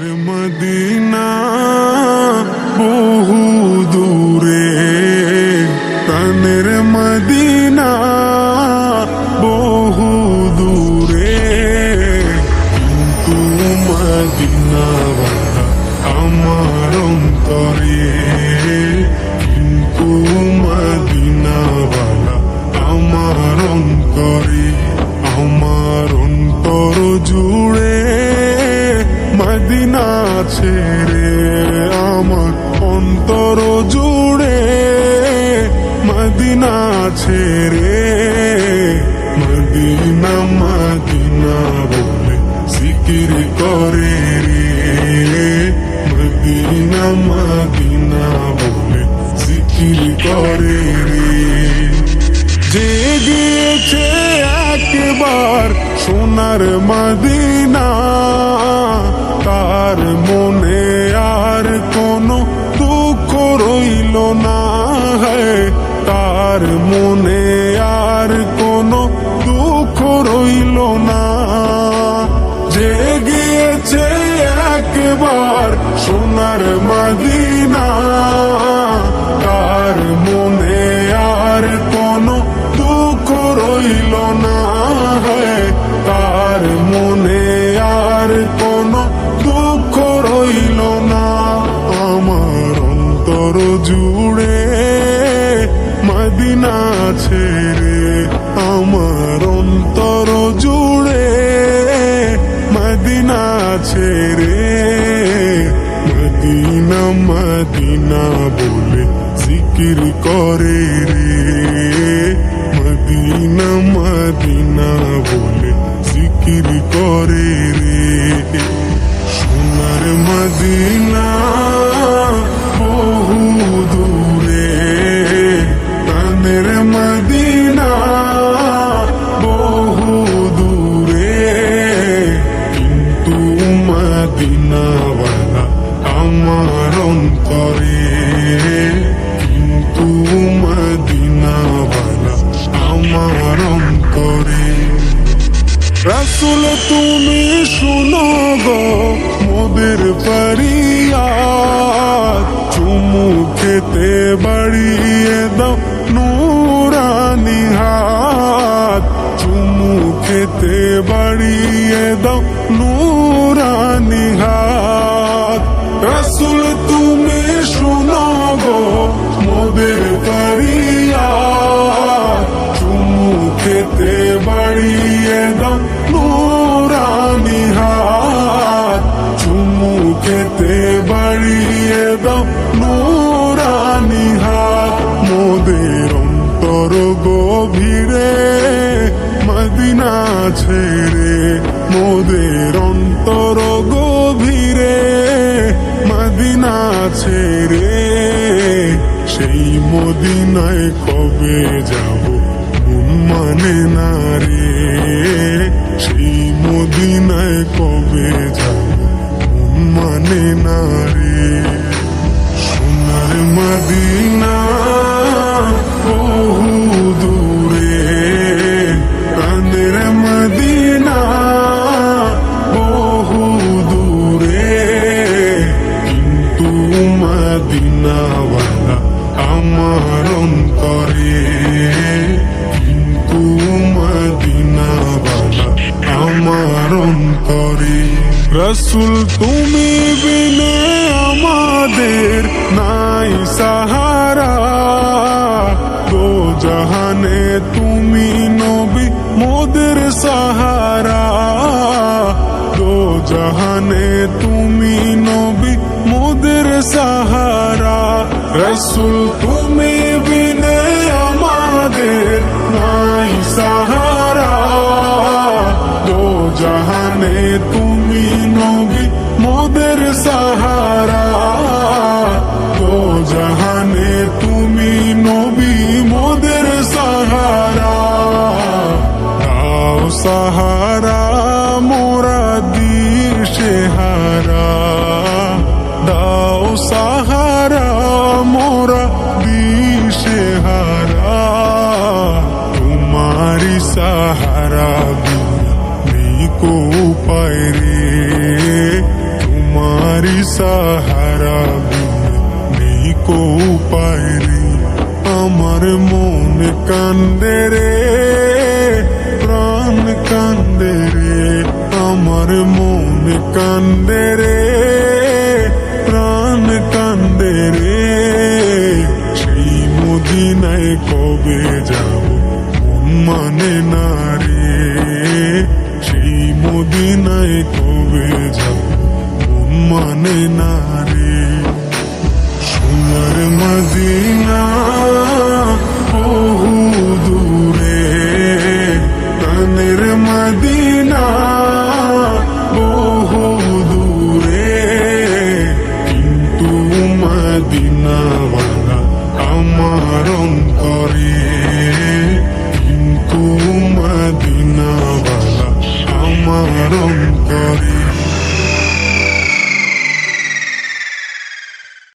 সোনার অন্তর জুড়ে মদিনা ছেড়ে মদিনা মদিনা বলে জিকির করে রে। মদিনা মদিনা বলে জিকির করে রে। যে গিয়েছে একবার সোনার মদিনা, তার মনে না হয়। তার মনে আর কোনো দুঃখ রইল না। যে গিয়েছে একবার সোনার মদিনা জুড়ে মদিনা ছেড়ে আমার অন্তর জুড়ে মদিনা ছেড়ে মদিনা মদিনা বলে জিকির করে রে। আমার অন্তরে কিন্তু মদিনাওয়ালা আমার অন্তরে রাসুল, তুমি শুনো গো, মোদের ফরিয়াদ। চুমু খেতে বাড়িয়ে দাও নুরানি হাত। চুমু খেতে বাড়িয়ে মোদের ফরিয়াদ চুমু খেতে বাড়িয়ে দাও নুরানি হাত। চুমু খেতে বাড়িয়ে দাও নুরানি হাত। মোদের অন্তর গভীরে মদিনা ছেড়ে মোদের মদিনায় কবে যাব? মন মানে না রে। সেই মদিনায় কবে যাব? মন মানে না রে। সোনার মদিনা বহু দূরে। প্রাণের মদিনা বহু দূরে। কিন্তু মদিনাওয়ালা আমার অন্তরে কিন্তু মদিনাওয়ালা আমার রসুল, তুমি বিনে আমাদের নাই সাহারা। দো জাহানে তুমি নবী মোদের সাহারা। দো জাহানে তুমি নবী মোদের সাহারা। রসুল তুমি নেই কো পায় রে। তোমার সাহারা নেই কো পায়রি আমার মন কান্দে রে, প্রাণ কান্দে রে। আমার মন কান্দে রে, প্রাণ কান্দে রে। সেই মদিনায় কবে যাব মানে না মন মানে না রে সোনার মদিনা বহু দূরে তানের মদিনা